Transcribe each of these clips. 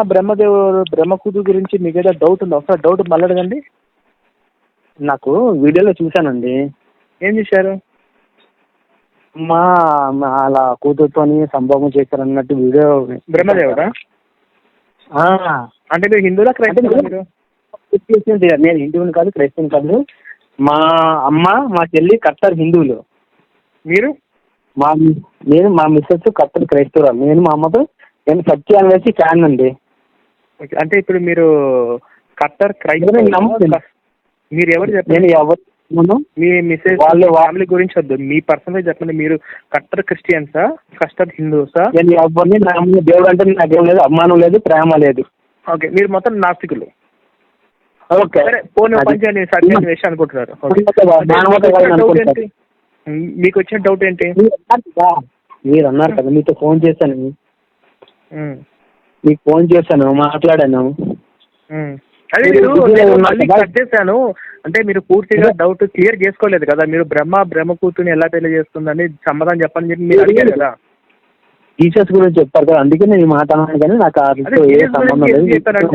బ్రహ్మదేవుడు బ్రహ్మ కూతురు గురించి మీకు ఏదో డౌట్ ఉందా? ఒకసారి డౌట్ మళ్ళీ అడగండి. నాకు వీడియోలో చూశానండి. ఏం చేశారు? మా మా అలా కూతురుతోని సంభోగం చేశారు అన్నట్టు వీడియో బ్రహ్మదేవుడా? ఆ, అంటే మీరు హిందువులా క్రైస్తవులా అంటే మీరు? క్రిస్టియన్స్. కాదు. నేను హిందువుని కాదు క్రైస్తవుని కాదు. మా అమ్మ మా చెల్లి కట్టర్ హిందువులు. మీరు? మా నేను మా మిస్సెస్ కట్టర్ క్రైస్తవురాలు. నేను మా అమ్మతో నేను సత్య అనేసి ఫ్యాన్ అండి. ఓకే. అంటే ఇప్పుడు మీరు కట్టర్. క్రైస్తవ మీరు ఎవరు చెప్పండి? మీ మిస్సెస్ వాళ్ళు ఫ్యామిలీ గురించి వద్దు. మీ పర్సనల్ చెప్పండి. మీరు కట్టర్ క్రిస్టియన్సా? కస్టర్ హిందూసా? నేను ఎవరిని. దేవుడు అంటే నాకేం లేదు అభిమానం లేదు ప్రేమ లేదు. ఓకే. మీరు మొత్తం నాస్తికులు. ఓకే. సరే పోనీ అది- పంచాయతీ సత్యాన్ని వేసి అనుకుంటున్నారు. మీకు వచ్చిన డౌట్. ఏంటి? మీరు అన్నారు కదా, మీతో ఫోన్ చేశాను. మీకు ఫోన్ చేశాను మాట్లాడాను. అదే మీరు నేను మళ్ళీ? కట్ చేశాను. అంటే మీరు పూర్తిగా డౌట్ క్లియర్ చేసుకోలేదు కదా. మీరు బ్రహ్మ బ్రహ్మ కూతుని ఎలా పెళ్ళి చేస్తుందని సమాధానం చెప్పని చెప్పి మీరు అడిగారు కదా. టీచర్స్ గురించి చెప్తారు కదా. అందుకే నేను ఈ మాట అన్నాను కానీ నాకు వాటితో ఏ సంబంధం లేదు.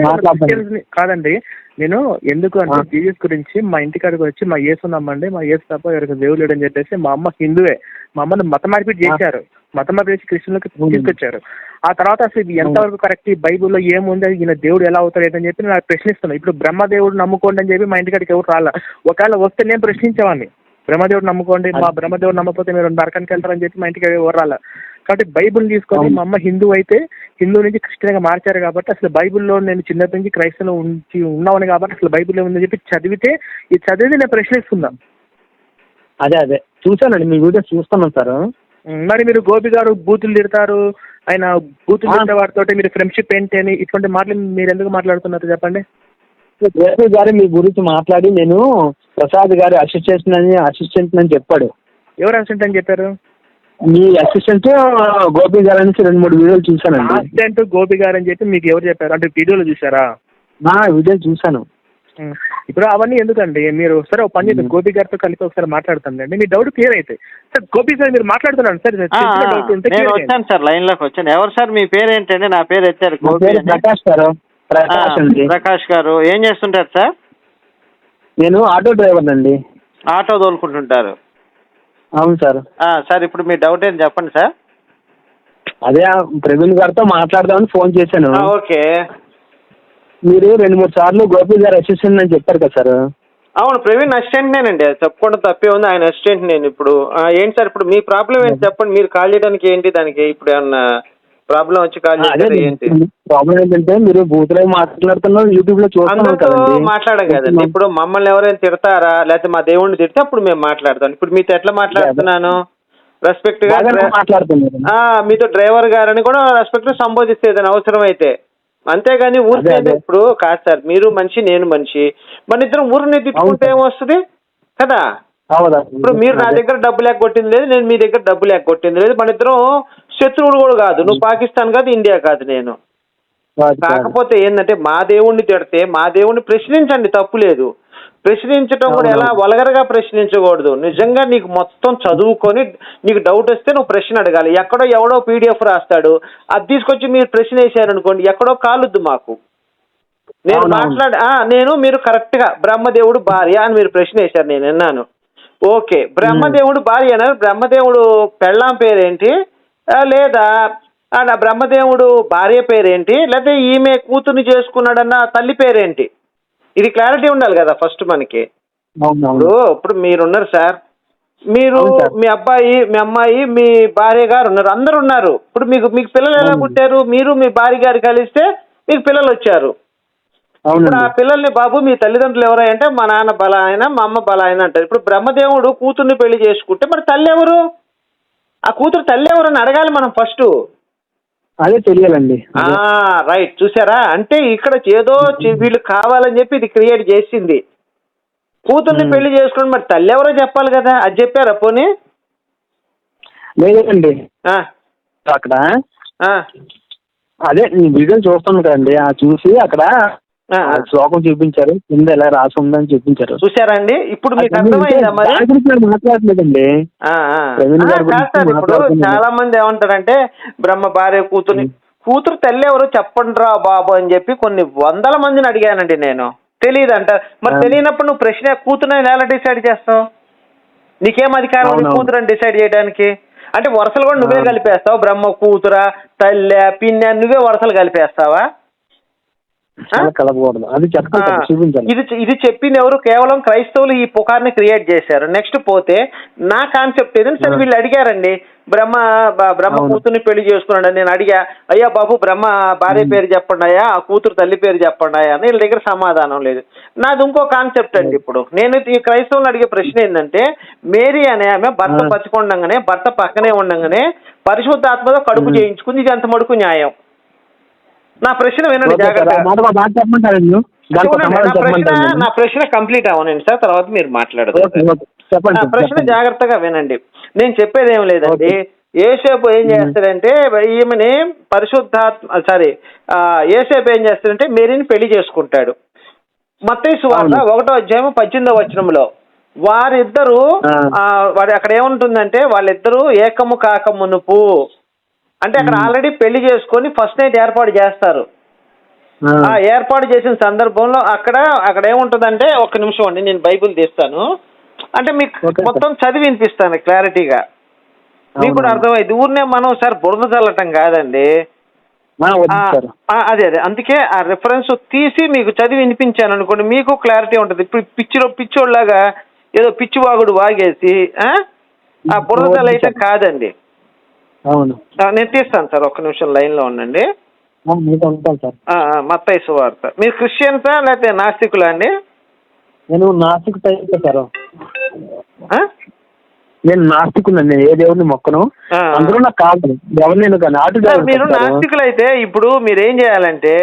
మాట్లాడతాను. కాదండి. నేను ఎందుకు అంటే. జీసస్ గురించి మా ఇంటికాడికి వచ్చి మా యేసు నమ్మండి మా యేసు తప్ప ఎవరికి దేవుడు లేడని చెప్పేసి మా అమ్మ హిందువే. మా అమ్మని మత మార్పిడి చేశారు. మత మార్పిడి చేసి క్రిస్టియన్లకు. తీసుకొచ్చారు. ఆ తర్వాత అసలు ఇది ఎంతవరకు కరెక్ట్ ఈ బైబుల్లో ఏముంది? ఈయన దేవుడు ఎలా అవుతాడు ఏంటని చెప్పి నాకు ప్రశ్నిస్తున్నాను. ఇప్పుడు బ్రహ్మదేవుడు నమ్ముకోండి అని చెప్పి మా ఇంటికాడికి ఎవరు రాలా? ఒకవేళ వస్తే నేను ప్రశ్నించేవాడిని బ్రహ్మదేవుడు నమ్ముకోండి మా బ్రహ్మదేవుడు నమ్మకపోతే మీరు నరకానికి వెళ్తారని చెప్పి మా ఇంటికి ఎవరు రాలా? కాబట్టి బైబుల్ తీసుకొని. మా అమ్మ హిందూ అయితే హిందూ నుంచి క్రిస్టియన్గా మార్చారు కాబట్టి అసలు బైబిల్లో నేను చిన్నప్పటి నుంచి క్రైస్తవులు ఉంచి ఉన్నామని కాబట్టి అసలు బైబిల్లో ఉందని చెప్పి చదివితే ఇది చదివితే నేను ప్రశ్నిస్తున్నా. అదే అదే. చూశానండి మీ వీడియో చూస్తున్నాను సార్. మరి మీరు గోపి గారు బూతులు తిడతారు ఆయన బూతులు. తిట్టే వాటితో మీరు ఫ్రెండ్షిప్ ఏంటి అని ఇటువంటి మాటలు మీరు ఎందుకు మాట్లాడుతున్నారు చెప్పండి? వేరే గారు మీ గురించి మాట్లాడి నేను ప్రసాద్ గారి అసిస్టెంట్ అని అసిస్టెంట్ అని చెప్పాడు. ఎవరు అసిస్టెంట్ అని చెప్పారు? మీ అసిస్టెంట్ గోపి గారి నుంచి రెండు మూడు వీడియోలు చూశానండి. అసిస్టెంట్ గోపి గారు అని చెప్పి మీకు ఎవరు చెప్పారు? అంటే వీడియోలో చూసారా నా వీడియో చూశాను. ఉమ్, ఇప్పుడు అవన్నీ ఎందుకండి? మీరు సరే ఒక పని చేద్దాం. గోపి గారితో కలిపి ఒకసారి మాట్లాడుతానండి మీ డౌట్ క్లియర్ అయితే. సార్ గోపి సార్ మీరు మాట్లాడుతున్నాను సార్. డౌట్ ఉంటే నేను. వచ్చాను సార్ లైన్లోకి వచ్చాను. ఎవరు సార్? మీ పేరు ఏంటండి? నా పేరు నా గోపి. ప్రకాష్ గారు. ప్రకాష్ అండి. ప్రకాష్ గారు. ఏం చేస్తుంటారు సార్? నేను ఆటో డ్రైవర్ అండి. ఆటో తోలుకుంటుంటారు. అవును సార్. ఆ, సార్ ఇప్పుడు మీ డౌట్ ఏంటి చెప్పండి సార్. అదే ప్రవీణ్ గారితో మాట్లాడదామని ఫోన్ చేశాను. ఓకే. మీరు రెండు మూడు సార్లు గోపి గారు అసిస్టెంట్ అని చెప్పారు కదా సార్. అవును ప్రవీణ్ అసిస్టెంట్ నేనండి. చెప్పుకోవడం తప్పే ఉంది. ఆయన అసిస్టెంట్ నేను ఇప్పుడు. ఏంటి సార్ ఇప్పుడు మీ ప్రాబ్లం ఏంటి చెప్పండి. మీరు కాల్ చేయడానికి ఏంటి దానికి? ఇప్పుడు ఏమన్నా ప్రాబ్లం వచ్చి కాల్ చేశారా ఏంటి? ప్రాబ్లం ఏంటంటే మీరు బూతులో మాట్లాడుతున్నారు యూట్యూబ్లో చూస్తున్నాం అందరితో కదండి. మాట్లాడడం కదండి. ఇప్పుడు మమ్మల్ని ఎవరైనా తిడతారా? లేకపోతే మా దేవుడిని తిడితే అప్పుడు మేము మాట్లాడతాం. ఇప్పుడు మీతో ఎట్లా మాట్లాడుతున్నాను? రెస్పెక్ట్గా మీతో డ్రైవర్ గారని కూడా రెస్పెక్ట్ సంబోధిస్తే ఏదైనా అవసరం అయితే అంతేగాని ఊరికే. ఇప్పుడు కాదు సార్ మీరు మనిషి నేను మనిషి. మన ఇద్దరం ఊరిని తిట్టుకుంటే. ఏమొస్తుంది? కదా? ఇప్పుడు మీరు నా దగ్గర డబ్బు లేక కొట్టింది లేదు నేను మీ దగ్గర డబ్బు లేక కొట్టింది లేదు. మన ఇద్దరం శత్రువులు కూడా కాదు. నువ్వు పాకిస్తాన్ కాదు ఇండియా కాదు నేను. కాకపోతే ఏంటంటే మా దేవుణ్ణి తిడితే మా దేవుణ్ణి ప్రశ్నించండి తప్పు లేదు. ప్రశ్నించటం కూడా ఎలా. వలగరగా ప్రశ్నించకూడదు. నిజంగా నీకు మొత్తం చదువుకొని నీకు డౌట్ వస్తే నువ్వు ప్రశ్న అడగాలి. ఎక్కడో ఎవడో పీడిఎఫ్ రాస్తాడు. అది తీసుకొచ్చి మీరు ప్రశ్న వేసారనుకోండి ఎక్కడో కాలుద్దు మాకు. నేను. మాట్లాడి నేను మీరు కరెక్ట్గా బ్రహ్మదేవుడు భార్య అని మీరు ప్రశ్న వేశారు నేను విన్నాను. ఓకే. బ్రహ్మదేవుడు భార్య అన్నారు. బ్రహ్మదేవుడు పెళ్ళాం పేరేంటి? లేదా బ్రహ్మదేవుడు భార్య పేరేంటి? లేకపోతే ఈమె కూతుర్ని చేసుకున్నాడన్న తల్లి పేరేంటి? ఇది క్లారిటీ ఉండాలి కదా ఫస్ట్ మనకి. ఇప్పుడు ఇప్పుడు మీరున్నారు సార్ మీరు. మీ అబ్బాయి మీ అమ్మాయి మీ భార్య గారు ఉన్నారు. అందరు ఉన్నారు. ఇప్పుడు మీకు మీకు పిల్లలు ఎలా. పుట్టారు? మీరు మీ భార్య గారు కలిస్తే మీకు పిల్లలు వచ్చారు. ఇప్పుడు ఆ పిల్లల్ని బాబు మీ తల్లిదండ్రులు ఎవరంటే మా నాన్న బల ఆయన మా అమ్మ బల ఆయన అంటారు. ఇప్పుడు బ్రహ్మదేవుడు కూతుర్ని పెళ్ళి చేసుకుంటే మరి తల్లి ఎవరు ఆ కూతురు తల్లి ఎవరు అని అడగాలి మనం ఫస్ట్ అదే తెలియాలండి. రైట్. చూసారా అంటే ఇక్కడ ఏదో వీళ్ళు కావాలని చెప్పి ఇది క్రియేట్ చేసింది. కూతుర్ని. పెళ్ళి చేసుకుని మరి తల్లి ఎవరో చెప్పాలి కదా? అది చెప్పారా పోనీ? లేదండి. అక్కడ అదే నేను వీడియో చూస్తాను కదండి. ఆ చూసి అక్కడ శ్లోకం చూపించారు. కింద ఎలా రాసి ఉందని చూపించారు. చూసారా అండి ఇప్పుడు మీకు అర్థమైందా మరి? మాట్లాడలేదండి. ఇప్పుడు. చాలా మంది ఏమంటారంటే బ్రహ్మ భార్య కూతుర్ని. కూతురు తల్లి ఎవరు చెప్పండి రా బాబు అని చెప్పి కొన్ని వందల మందిని అడిగానండి నేను. తెలియదంట మరి ఆ. తెలియనప్పుడు నువ్వు ప్రశ్న కూతురుని ఎలా డిసైడ్ చేస్తావు? నీకేం అధికారం ఉంది. కూతురని డిసైడ్ చేయడానికి? అంటే వరుసలు కూడా నువ్వే. కలిపేస్తావు. బ్రహ్మ కూతురా తల్లె పిన్నె నువ్వే వరుసలు కలిపేస్తావా? చాలా కలపకూడదు అది చెప్తాను ఆ, చూపించాలి ఇది ఇది చెప్పింది ఎవరు కేవలం క్రైస్తవులు ఈ పుకార్ని క్రియేట్ చేశారు నెక్స్ట్ పోతే నా కాన్సెప్ట్ ఏదంటే సరే. వీళ్ళు అడిగారండి బ్రహ్మ బ్రహ్మ. కూతుర్ని పెళ్ళి చేసుకున్నాడు నేను అడిగా అయ్యా బాబు బ్రహ్మ భార్య. పేరు చెప్పండి అయ్యా ఆ కూతురు తల్లి పేరు చెప్పండి అయ్యా అని వీళ్ళ దగ్గర సమాధానం లేదు నాది ఇంకో కాన్సెప్ట్ అండి ఇప్పుడు నేను ఈ క్రైస్తవులు అడిగే ప్రశ్న ఏంటంటే మేరీ అనే ఆమె భర్త ఆ. బతికొండగానే భర్త పక్కనే ఉండగానే పరిశుద్ధాత్మతో కడుపు. చేయించుకుంది ఇది ఎంత మడుకు న్యాయం నా ప్రశ్న వినండి జాగ్రత్తగా నా ప్రశ్న కంప్లీట్ అవ్వనండి సార్ తర్వాత మీరు మాట్లాడదు నా ప్రశ్న. జాగ్రత్తగా వినండి. నేను చెప్పేది ఏం లేదండి ఏసేపు ఏం. చేస్తాడంటే ఈమెని పరిశుద్ధాత్మ సారీ ఏసేపు ఏం చేస్తాడంటే మేరీని పెళ్ళి చేసుకుంటాడు. మత్తయి సువార్త అవును. ఒకటో అధ్యాయం పద్దెనిమిదో వచనంలో వారిద్దరూ వారి అక్కడ ఏముంటుందంటే వాళ్ళిద్దరూ ఏకము కాక మునుపు అంటే అక్కడ. ఆల్రెడీ పెళ్ళి చేసుకొని ఫస్ట్ నైట్ ఏర్పాటు చేస్తారు. ఆ, ఏర్పాటు చేసిన సందర్భంలో అక్కడ అక్కడ ఏముంటుందంటే ఒక్క నిమిషం అండి నేను బైబిల్ తీస్తాను. అంటే మీకు. మొత్తం చదివి వినిపిస్తాను క్లారిటీగా. మీకు కూడా. అర్థమైంది. ఊరినే మనం సార్ బురద చల్లటం కాదండి. అదే అదే. అందుకే ఆ రిఫరెన్స్ తీసి మీకు చదివి వినిపించాను అనుకోండి మీకు క్లారిటీ ఉంటుంది. ఇప్పుడు పిచ్చిలో పిచ్చోళ్ళలాగా ఏదో పిచ్చివాగుడు వాగేసి ఆ? ఆ బురద చల్ల అయితే కాదండి. అవును. నేను తీస్తాను సార్ ఒక్క నిమిషం లైన్లో ఉండండి. మీతో ఉంటాను సార్. ఆ, ఆ, మత్తయి సువార్త మీరు క్రిస్టియన్సా లేకపోతే నాస్తికులా అండి? నేను నాస్తిక టైప్ సార్? నేను నేను ఏ దేవుడిని మొక్కను. అందరూ నాకు కాదు ఎవరు నేను మీరు సార్. నాస్తికులైతే ఇప్పుడు మీరు ఏం చేయాలంటే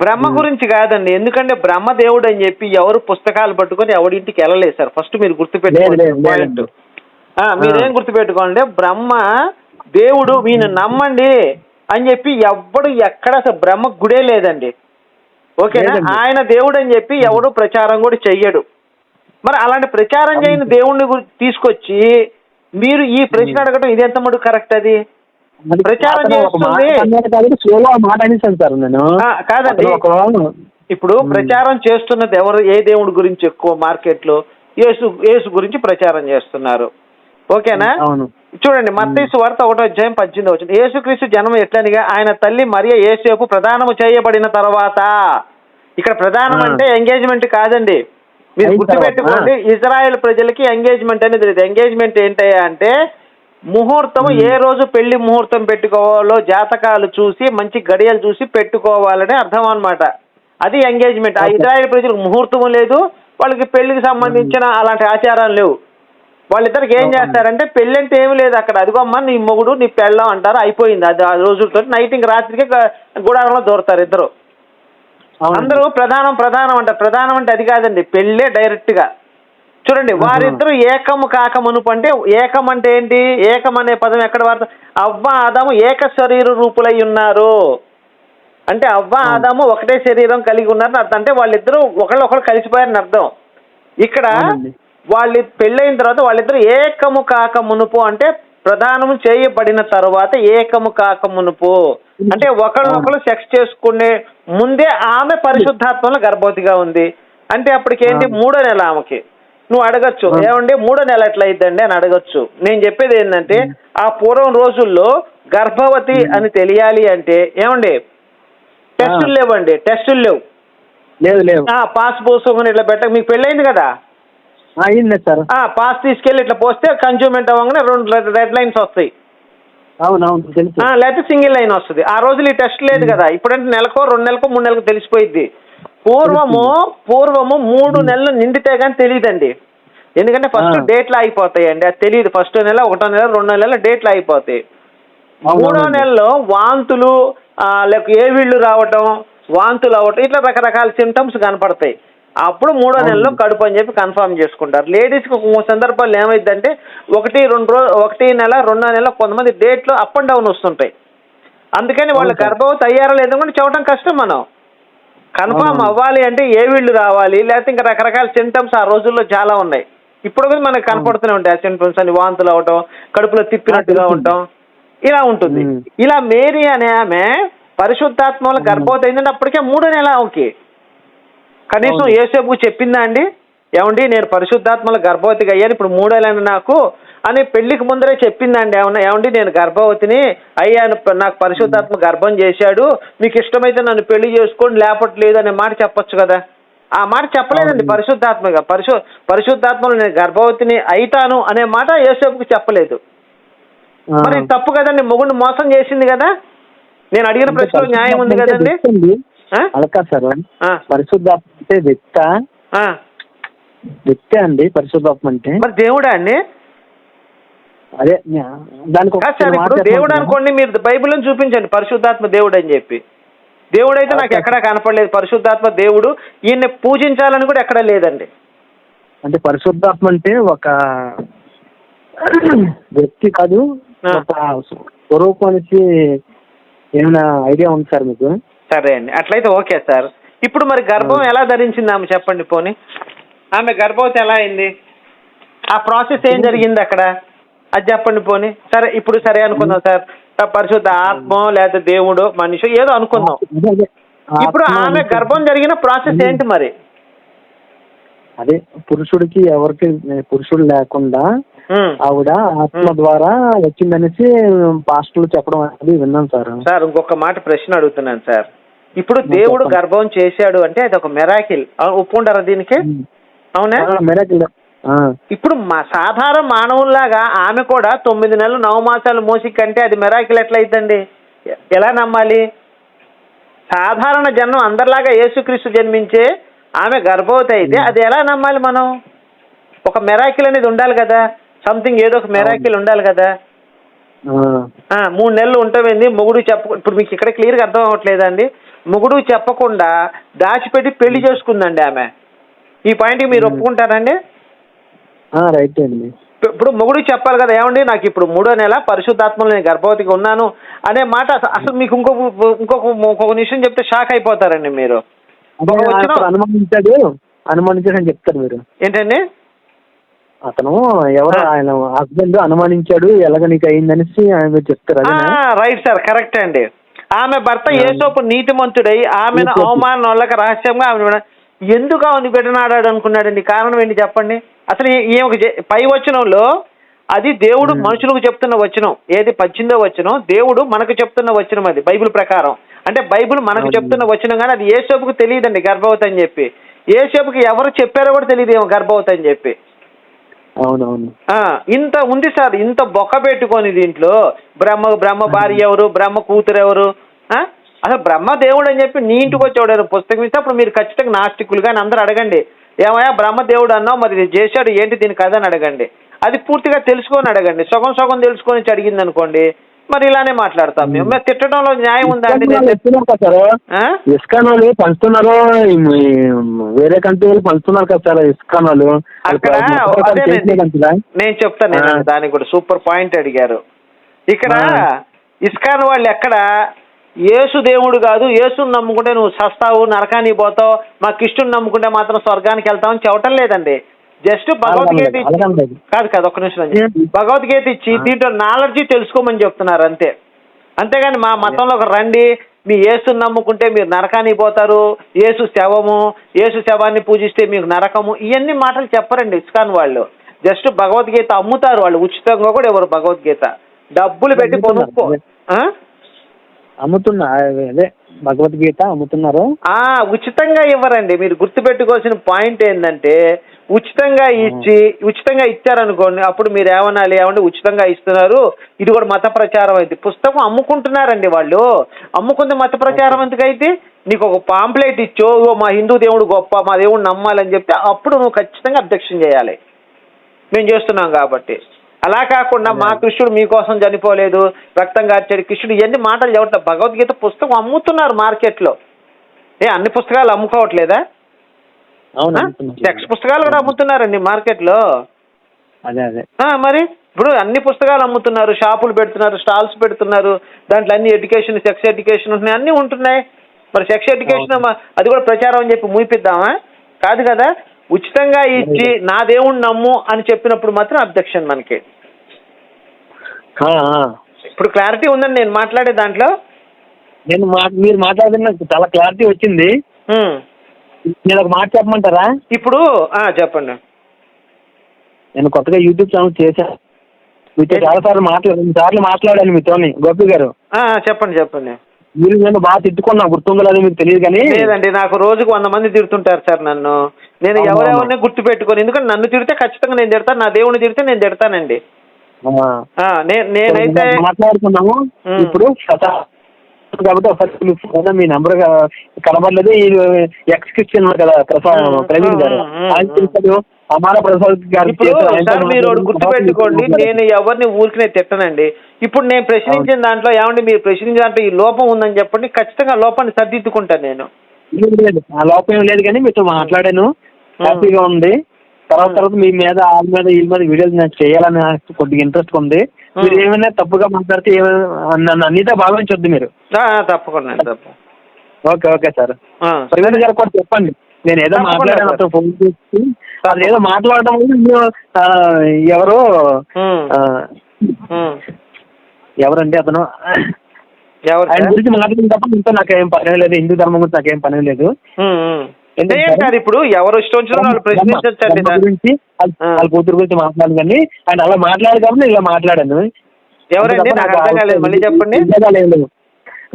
బ్రహ్మ గురించి కాదండి ఎందుకంటే బ్రహ్మ దేవుడు అని చెప్పి ఎవరు పుస్తకాలు పట్టుకొని ఎవడింటికి వెళ్ళలేదు సార్. ఫస్ట్ మీరు గుర్తుపెట్టుకోండి మీరేం గుర్తుపెట్టుకోండి బ్రహ్మ దేవుడు ఈయన నమ్మండి అని చెప్పి ఎవ్వడు ఎక్కడ అసలు బ్రహ్మ గుడే లేదండి. ఓకేనా. ఆయన దేవుడు అని చెప్పి ఎవడు ప్రచారం కూడా చెయ్యడు. మరి అలాంటి ప్రచారం చేయని దేవుణ్ణి గురి- తీసుకొచ్చి మీరు ఈ ప్రశ్న అడగడం ఇది ఎంత మటుకు కరెక్ట్ అది? ప్రచారం చేస్తుంది. కాదండి. ఇప్పుడు ప్రచారం చేస్తున్నది ఎవరు ఏ దేవుడి గురించి ఎక్కువ మార్కెట్లో యేసు యేసు గురించి ప్రచారం చేస్తున్నారు. ఓకేనా? అవును చూడండి మత్తయి వార్త ఒకటో అధ్యాయం పద్దెనిమిది వచ్చింది యేసుక్రీస్తు జన్మ ఎట్లనిగా ఆయన తల్లి మరియ యేసేపు ప్రధానము చేయబడిన తర్వాత ఇక్కడ ప్రధానం. అంటే ఎంగేజ్మెంట్ కాదండి. మీరు గుర్తుపెట్టుకోండి ఇజ్రాయెల్ ప్రజలకి ఎంగేజ్మెంట్ అనేది లేదు. ఎంగేజ్మెంట్ ఏంటయ్యా అంటే ముహూర్తం ఏ రోజు పెళ్ళి ముహూర్తం పెట్టుకోవాలో జాతకాలు చూసి మంచి గడియలు చూసి పెట్టుకోవాలని అర్థం అన్నమాట అది ఎంగేజ్మెంట్. ఆ. ఇజ్రాయెల్ ప్రజలకు ముహూర్తం లేదు వాళ్ళకి పెళ్ళికి సంబంధించిన అలాంటి ఆచారాలు లేవు. వాళ్ళిద్దరికి ఏం. చేస్తారంటే పెళ్ళి అంటే ఏమి లేదు అక్కడ అదిగోమ్మ నీ మొగుడు నీ పెళ్ళం అంటారు అయిపోయింది అది ఆ రోజులతో నైట్ ఇంక రాత్రికి గుడారంలో దూరతారు ఇద్దరు. అందరూ ప్రధానం ప్రధానం అంటారు ప్రధానం అంటే అది కాదండి పెళ్ళే డైరెక్ట్గా చూడండి. వారిద్దరు ఏకము కాక మునుపు అంటే ఏకం అంటే ఏంటి ఏకం అనే పదం ఎక్కడ వాడతాం అవ్వ ఆదాము ఏక శరీర రూపులై ఉన్నారు అంటే అవ్వ. ఆదాము ఒకటే శరీరం కలిగి ఉన్నారని అర్థం అంటే వాళ్ళిద్దరూ ఒకళ్ళు ఒకళ్ళు కలిసిపోయారని అర్థం ఇక్కడ. వాళ్ళు పెళ్ళైన తర్వాత వాళ్ళిద్దరు ఏకము కాక మునుపు అంటే ప్రధానము చేయబడిన తర్వాత ఏకము కాక మునుపు. అంటే ఒకళ్ళనొకళ్ళు సెక్స్ చేసుకునే ముందే ఆమె పరిశుద్ధాత్మలో గర్భవతిగా ఉంది. అంటే అప్పటికి ఏంటి. మూడో నెల ఆమెకి. నువ్వు అడగచ్చు. ఏమండి? మూడో నెల ఎట్లా అయిద్దండి అని అడగచ్చు. నేను చెప్పేది ఏంటంటే ఆ పూర్వం రోజుల్లో గర్భవతి. అని తెలియాలి అంటే ఏమండి? టెస్టులు లేవండి. టెస్టులు లేవు. లేదు లేదు పాస్ పోసుకొని ఇట్లా పెట్ట మీకు పెళ్ళైంది కదా? అయింది సార్. ఆ పాస్ తీసుకెళ్ళి ఇట్లా పోస్తే కన్జ్యూమెంట్ అవ్వగానే రెండు రెడ్- లైన్స్ వస్తాయి. అవును అవును తెలుసు. ఆ, లేకపోతే సింగిల్ లైన్ వస్తుంది. ఆ రోజులు ఈ టెస్ట్ లేదు కదా. ఇప్పుడంటే నెలకో రెండు నెలకో మూడు నెలలకు తెలిసిపోయిద్ది. పూర్వము పూర్వము మూడు నెలలు నిండితే కానీ తెలియదండి. ఎందుకంటే ఫస్ట్. డేట్లు అయిపోతాయండి. అది తెలియదు. ఫస్ట్ నెల ఒకటో నెల రెండో నెల డేట్లు అయిపోతాయి. మూడో. నెలలో వాంతులు లేక ఏవిళ్ళు రావటం వాంతులు అవ్వటం ఇట్లా రకరకాల సిమ్టమ్స్ కనపడతాయి. అప్పుడు మూడో. నెలలో కడుపు అని చెప్పి కన్ఫర్మ్ చేసుకుంటారు లేడీస్కి ఒక సందర్భాలు ఏమైందంటే ఒకటి రెండు రోజు ఒకటి నెల రెండో నెల కొంతమంది డేట్లు అప్ అండ్ డౌన్ వస్తుంటాయి అందుకని వాళ్ళు. గర్భవతి అయ్యారో లేదో కూడా చెప్పడం కష్టం మనం కన్ఫర్మ్. అవ్వాలి అంటే ఏ వీళ్ళు రావాలి లేకపోతే ఇంకా రకరకాల సింటమ్స్ ఆ రోజుల్లో చాలా ఉన్నాయి ఇప్పుడు కూడా మనకు కనపడుతూనే ఉంటాయి ఆ సింటమ్స్ అని వాంతులు అవటం కడుపులో తిప్పినట్టుగా. ఉండటం ఇలా ఉంటుంది. ఇలా మేరీ అనే ఆమె పరిశుద్ధాత్మ వల్ల గర్భవతి అయిందంటే అప్పటికే మూడో నెల ఓకే కనీసం. ఏసేపు చెప్పిందా అండి ఏమండి నేను పరిశుద్ధాత్మల గర్భవతిగా అయ్యాను ఇప్పుడు మూడేళ్ళని నాకు అని పెళ్ళికి ముందరే చెప్పిందండి ఏమన్నా ఏమండి నేను గర్భవతిని అయ్యాను నాకు పరిశుద్ధాత్మ గర్భం చేశాడు మీకు ఇష్టమైతే నన్ను పెళ్ళి చేసుకోండి లేపట్లేదు అనే మాట చెప్పొచ్చు కదా ఆ మాట చెప్పలేదండి. పరిశుద్ధాత్మగా పరిశు పరిశుద్ధాత్మలో నేను గర్భవతిని అయితాను అనే మాట యేసేపుకి చెప్పలేదు. మరి తప్పు కదండి మొగుడిని మోసం చేసింది కదా నేను అడిగిన ప్రశ్నలో న్యాయం ఉంది కదండి? అలా కాదు సార్ ఆ, పరిశుద్ధాత్మ అంటే వ్యక్త. వ్యక్తే అండి పరిశుద్ధాత్మ అంటే? మరి దేవుడా అండి? అదే దానికి దేవుడు? అనుకోండి మీరు బైబిల్లో చూపించండి పరిశుద్ధాత్మ దేవుడు అని చెప్పి. దేవుడు అయితే నాకు ఎక్కడా కనపడలేదు పరిశుద్ధాత్మ దేవుడు ఈయన్ని పూజించాలని కూడా ఎక్కడా లేదండి. అంటే పరిశుద్ధాత్మ అంటే ఒక వ్యక్తి కాదు. ఒక స్వరూపానికి ఏమైనా ఐడియా ఉంది సార్ మీకు? సరే అండి. అట్లయితే ఓకే సార్. ఇప్పుడు మరి గర్భం ఎలా ధరించింది ఆమె? చెప్పండి పోనీ. ఆమె గర్భవతి ఎలా అయింది? ఆ ప్రాసెస్ ఏం జరిగింది అక్కడ? అది చెప్పండి పోనీ. సరే ఇప్పుడు సరే అనుకుందాం సార్. పరిశుద్ధ ఆత్మ లేదా దేవుడు మనిషి ఏదో అనుకుందాం. ఇప్పుడు ఆమె గర్భం జరిగిన ప్రాసెస్ ఏంటి మరి? అదే పురుషుడికి ఎవరికి పురుషుడు లేకుండా. ఆవిడ ఆత్మ. ద్వారా వచ్చిందనేసి పాస్టర్లు చెప్పడం అనేది విన్నాను సార్. సార్ ఇంకొక మాట ప్రశ్న అడుగుతున్నాను సార్. ఇప్పుడు దేవుడు. గర్భం చేశాడు అంటే అది ఒక మెరాకిల్ ఒప్పుకుంటారా దీనికి? అవునా? మెరకిల్ ఇప్పుడు మా సాధారణ మానవుల్లాగా ఆమె కూడా తొమ్మిది నెలలు నవమాసాలు మోసి కంటే అది మెరాకిల్ ఎట్లయితండి ఎ- ఎలా నమ్మాలి? సాధారణ జన్మం అందరిలాగా యేసుక్రీస్తు జన్మించే ఆమె గర్భవతి అయితే అది ఎలా నమ్మాలి మనం? ఒక మెరాకిల్ అనేది ఉండాలి కదా. సంథింగ్ ఏదో ఒక మెరాకిల్ ఉండాలి కదా. ఆ, మూడు నెలలు ఉంటామైంది మొగుడు చెప్ప ఇప్పుడు మీకు ఇక్కడ క్లియర్గా అర్థం అవ్వట్లేదండి మొగుడు చెప్పకుండా దాచిపెట్టి పెళ్ళి చేసుకుందండి ఆమె. ఈ పాయింట్కి మీరు. ఒప్పుకుంటారండి? రైట్ అండి. ఇప్పు- ఇప్పుడు మొగుడు చెప్పాలి కదా ఏమండి? నాకు ఇప్పుడు మూడో నెల పరిశుద్ధాత్మలో నేను గర్భవతిగా ఉన్నాను అనే మాట అస- అసలు మీకు ఇంకొక ఇంకొక ఇంకొక నిమిషం చెప్తే షాక్ అయిపోతారండి మీరు. అనుమానించాడు అనుమానించాడు అని చెప్తారు మీరు. ఏంటండి? అతను ఎవరు. ఆయన హస్బెండ్ అనుమానించాడు ఎలాగ నీకు అయిందనేసి ఆయన మీరు చెప్తారు రైట్ సార్ కరెక్ట్ అండి. ఆమె భర్త. ఏసోపు నీతిమంతుడై ఆమెను. అవమానం వాళ్ళకి రహస్యంగా ఆమె ఎందుకు ఆమెను బిడ్డనాడాడు అనుకున్నాడండి కారణం ఏంటి చెప్పండి అసలు ఈ- పై వచనంలో అది దేవుడు మ్మ్. మనుషులకు చెప్తున్న వచనం ఏది పచ్చిందో వచనం దేవుడు మనకు చెప్తున్న వచనం అది బైబిల్ ప్రకారం అంటే బైబిల్ మనకు. చెప్తున్న వచనం కానీ అది ఏసోపుకు తెలియదండి గర్భవతి అని చెప్పి ఏసోపుకి ఎవరు చెప్పారో కూడా తెలియదు ఏమో గర్భవతి అని చెప్పి అవునవును. ఆ, ఇంత ఉంది సార్ ఇంత బొక్క పెట్టుకొని దీంట్లో బ్రహ్మ బ్రహ్మ భార్య ఎవరు బ్రహ్మ కూతురు ఎవరు ఆ? అసలు బ్రహ్మ దేవుడు అని చెప్పి నీ ఇంటికి వచ్చేవాడు పుస్తకం ఇస్తే అప్పుడు మీరు ఖచ్చితంగా నాస్తికులు కానీ అందరూ అడగండి. ఏమయ్యా బ్రహ్మ దేవుడు అన్నావు మరి చేశాడు ఏంటి దీని కథ అని అడగండి. అది పూర్తిగా తెలుసుకొని అడగండి. సగం సగం తెలుసుకొని అడిగింది అనుకోండి మరి ఇలానే మాట్లాడతాం మేము. మరి తిట్టడంలో న్యాయం ఉందా అండి? ఇస్కాన్ వాళ్ళు పంచుతున్నారు? వేరే కంట్రీ వాళ్ళు పంచుతున్నారు కదా సార్ ఇస్కాన్ వాళ్ళు. నేను చెప్తాను. దానికి కూడా సూపర్ పాయింట్ అడిగారు. ఇక్కడ. ఇస్కాన్ వాళ్ళు ఎక్కడ? యేసు దేవుడు కాదు యేసుని నమ్ముకుంటే నువ్వు సస్తావు నరకానికి పోతావు మా కిష్టుని నమ్ముకుంటే మాత్రం స్వర్గానికి వెళ్తావు చెప్పటం లేదండి. జస్ట్ భగవద్గీత ఇచ్చి. కాదు కాదు ఒక్క నిమిషం? భగవద్గీత ఇచ్చి. దీంట్లో నాలెడ్జి తెలుసుకోమని చెప్తున్నారు అంతే అంతేగాని మా మతంలోకి రండి మీ యేసుని నమ్ముకుంటే మీరు నరకానికి పోతారు యేసు శవము యేసు శవాన్ని పూజిస్తే మీకు నరకము ఇవన్నీ మాటలు చెప్పరండి ఇస్కాన్ వాళ్ళు జస్ట్ భగవద్గీత అమ్ముతారు వాళ్ళు ఉచితంగా కూడా ఎవరు భగవద్గీత డబ్బులు పెట్టి అమ్ముతున్నారు. కొనుక్కో ఆ? అమ్ముతున్నా అదే భగవద్గీత అమ్ముతున్నారు ఆ ఉచితంగా ఇవ్వరండి మీరు గుర్తుపెట్టుకోవాల్సిన పాయింట్ ఏంటంటే ఉచితంగా ఇచ్చి ఉచితంగా ఇచ్చారనుకోండి అప్పుడు మీరు ఏమనాలి? ఏమంటే ఉచితంగా ఇస్తున్నారు? ఇది కూడా మత ప్రచారం అయితే పుస్తకం అమ్ముకుంటున్నారండి వాళ్ళు. అమ్ముకుంది మత ప్రచారం ఎందుకైతే? నీకు ఒక పాంప్లెట్ ఇచ్చో "ఇగో మా హిందూ దేవుడు గొప్ప మా దేవుడు నమ్మాలని చెప్తే అప్పుడు నువ్వు ఖచ్చితంగా అబ్జెక్షన్ చేయాలి. మేము చేస్తున్నాం కాబట్టి. అలా కాకుండా మా కృష్ణుడు మీకోసం చనిపోలేదు రక్తం కార్చాడు కృష్ణుడు ఇవన్నీ మాటలు చెప్పట్లేదు భగవద్గీత పుస్తకం అమ్ముతున్నారు మార్కెట్లో. ఏ అన్ని పుస్తకాలు అమ్ముకోవట్లేదా. టెక్స్ట్ పుస్తకాలు కూడా అమ్ముతున్నారండి మార్కెట్లో. అదే అదే. మరి? ఇప్పుడు అన్ని పుస్తకాలు అమ్ముతున్నారు షాపులు పెడుతున్నారు స్టాల్స్ పెడుతున్నారు దాంట్లో అన్ని ఎడ్యుకేషన్ సెక్స్ ఎడ్యుకేషన్ ఉంటున్నాయి అన్నీ ఉంటున్నాయి. మరి సెక్స్ ఎడ్యుకేషన్. అది కూడా ప్రచారం అని చెప్పి మూపిద్దామా కాదు కదా? ఉచితంగా ఇచ్చి నా దేవుణ్ణి నమ్ము అని చెప్పినప్పుడు మాత్రం అబ్జెక్షన్ మనకి. ఇప్పుడు క్లారిటీ ఉందండి నేను మాట్లాడే దాంట్లో. నేను మీరు మాట్లాడిన చాలా క్లారిటీ వచ్చింది. నేను ఒక మాట చెప్పమంటారా? ఇప్పుడు ఆ, చెప్పండి. నేను కొత్తగా యూట్యూబ్ ఛానల్ చేశాను మీతో చాలా సార్లు మాట్లాడు రెండు సార్లు మాట్లాడాను మీతోని. గోపి గారు. ఆ, చెప్పండి చెప్పండి. మీరు నేను బాగా తిట్టుకున్నా గుర్తుందో లేదో మీకు తెలియదు కానీ. లేదండి నాకు రోజుకు వంద మంది తిడుతుంటారు సార్ నన్ను. నేను. ఎవరెవరిని గుర్తు పెట్టుకోను ఎందుకంటే నన్ను తిడితే ఖచ్చితంగా నేను తిడతాను నా దేవుని తిడితే నేను తిడతానండి. ఆ. ఆ, నే- నేనైతే మాట్లాడుతున్నాము ఉమ్. ఇప్పుడు ప్రసా- కాబట్టి ఒకసారి మీ ఫోన్ మీ నెంబర్ కనబడలేదు. ఈ ఎక్స్ క్రిస్టియన్ కదా ప్రసాద్ ప్రవీణ్ గారు. ఆయన. చేశాడు అమార ప్రసాద్ గారు మీరు ఒకటి మాట్లాడి- గుర్తు పెట్టుకోండి నేను ఎవరిని ఊరికినే తిట్టనండి. ఇప్పుడు నేను ప్రశ్నించిన దాంట్లో ఏమండి? మీరు ప్రశ్నించిన దాంట్లో ఈ లోపం ఉందని చెప్పండి. ఖచ్చితంగా లోపాన్ని సర్దిద్దుకుంటాను నేను. లేదు, ఆ లోపం ఏం లేదు కానీ మీతో మాట్లాడాను. హ్యాపీగా ఉంది. తర్వాత తర్వాత మీ మీద వాళ్ళ మీద వీళ్ళ మీద వీడియోస్ నాకు చేయాలని నాకు కొద్దిగా ఇంట్రెస్ట్ ఉంది. మీరు ఏమైనా తప్పుగా మాట్లాడితే నన్ను అన్నితో భావించొద్దు మీరు. తప్పకుండా తప్ప ఓకే ఓకే సార్. ప్రవీణ్ గారు కూడా చెప్పండి. నేను ఏదో మాట్లాడాను. అతను ఫోన్ చేసి అది ఏదో మాట్లాడడం ఎవరో. ఎవరండి అతను? ఎవరు ఆయన? గురించి మాట్లాడిన తప్ప ఇంత నాకేం పని లేదు. హిందూ ధర్మం గురించి నాకేం పని లేదు. ఏం సార్? ఇప్పుడు ఎవరు ఇష్టం వచ్చిన వాళ్ళు ప్రశ్నించండి గురించి వాళ్ళ కూతురు గురించి మాట్లాడు కానీ ఆయన అలా మాట్లాడు కాబట్టి ఇలా మాట్లాడాను. ఎవరండి? నాకు అర్థం కాలేదు. మళ్ళీ చెప్పండి.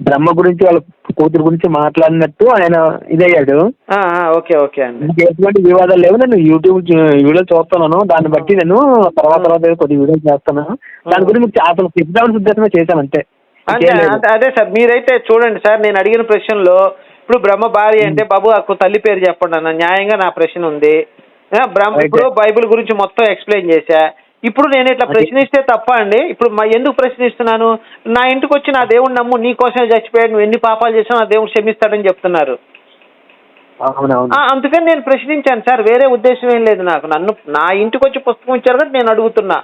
బ్రహ్మ గురించి వాళ్ళ కూతురు గురించి మాట్లాడినట్టు ఆయన ఇదయ్యాడు. ఓకే ఓకే అండి. ఎటువంటి వివాదాలు లేవు. నేను యూట్యూబ్ వీడియో చూస్తున్నాను. దాన్ని బట్టి నేను తర్వాత తర్వాత కొద్ది వీడియోలు చేస్తాను. దాని గురించి మీకు అసలు చెప్దామని ఉద్దేశమే చేశాను అంతే. అంటే. అంటే అదే సార్ మీరైతే చూడండి సార్ నేను అడిగిన ప్రశ్నలో ఇప్పుడు బ్రహ్మ భార్య అంటే బాబు నాకు తల్లి పేరు చెప్పండి అన్న. న్యాయంగా నా ప్రశ్న ఉంది. బ్రహ్మ. ఇప్పుడు బైబిల్ గురించి మొత్తం ఎక్స్ప్లెయిన్ చేశా. ఇప్పుడు నేను ఇట్లా. ప్రశ్నిస్తే తప్ప అండి? ఇప్పుడు ఎందుకు ప్రశ్నిస్తున్నాను? నా ఇంటికి వచ్చి నా దేవుడు నమ్ము నీ కోసమే చచ్చిపోయాడు నువ్వు ఎన్ని పాపాలు చేసినా నా దేవుడు క్షమిస్తాడని చెప్తున్నారు. అందుకని నేను ప్రశ్నించాను సార్ వేరే ఉద్దేశం ఏం లేదు నాకు. నన్ను నా ఇంటికి వచ్చి పుస్తకం ఇచ్చారు కాబట్టి నేను అడుగుతున్నా.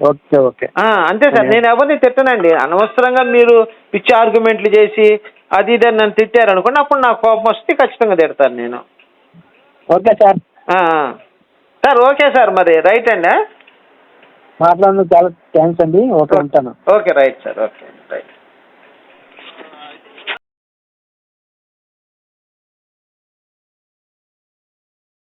Okay okay. అంతే సార్. నేను ఎవరిని తిట్టనండి. అనవసరంగా మీరు పిచ్చి ఆర్గ్యుమెంట్లు చేసి అది ఇది నన్ను తిట్టారు అనుకోండి అప్పుడు నాకు కోపం వస్తే ఖచ్చితంగా తిడతాను నేను. Okay sir. Sir okay sir మరి. రైట్ అండి మాట్లాడినందుకు చాలా థ్యాంక్స్ అండి. ఓకే ఉంటాను. Okay right sir okay.